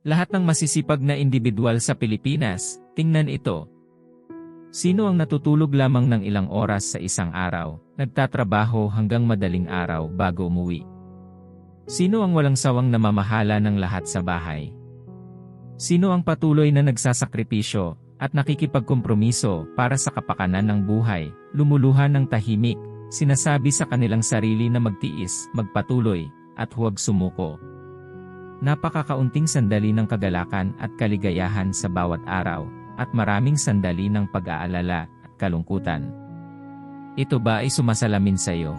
Lahat ng masisipag na individual sa Pilipinas, tingnan ito. Sino ang natutulog lamang ng ilang oras sa isang araw, nagtatrabaho hanggang madaling araw bago umuwi? Sino ang walang sawang namamahala ng lahat sa bahay? Sino ang patuloy na nagsasakripisyo at nakikipagkompromiso para sa kapakanan ng buhay, lumuluhan ng tahimik, sinasabi sa kanilang sarili na magtiis, magpatuloy, at huwag sumuko? Napakakaunting sandali ng kagalakan at kaligayahan sa bawat araw, at maraming sandali ng pag-aalala at kalungkutan. Ito ba ay sumasalamin sa iyo?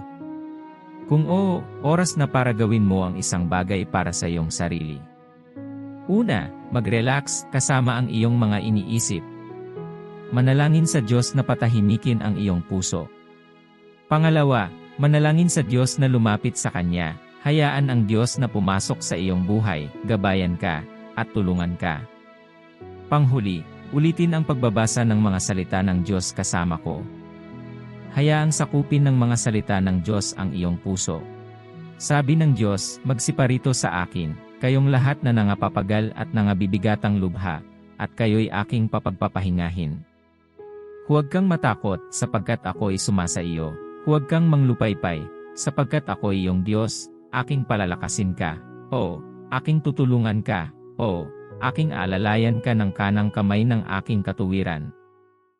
Kung oo, oras na para gawin mo ang isang bagay para sa iyong sarili. Una, mag-relax kasama ang iyong mga iniisip. Manalangin sa Diyos na patahimikin ang iyong puso. Pangalawa, manalangin sa Diyos na lumapit sa Kanya, hayaan ang Diyos na pumasok sa iyong buhay, gabayan ka, at tulungan ka. Panghuli, ulitin ang pagbabasa ng mga salita ng Diyos kasama ko. Hayaang sakupin ng mga salita ng Diyos ang iyong puso. Sabi ng Diyos, magsiparito sa akin, kayong lahat na nangapapagal at nangabibigatang lubha, at kayo'y aking papagpapahingahin. Huwag kang matakot, sapagkat ako'y sumasa iyo. Huwag kang manglupaypay, sapagkat ako'y iyong Diyos, aking palalakasin ka. O, aking tutulungan ka. O, aking alalayan ka ng kanang kamay ng aking katuwiran.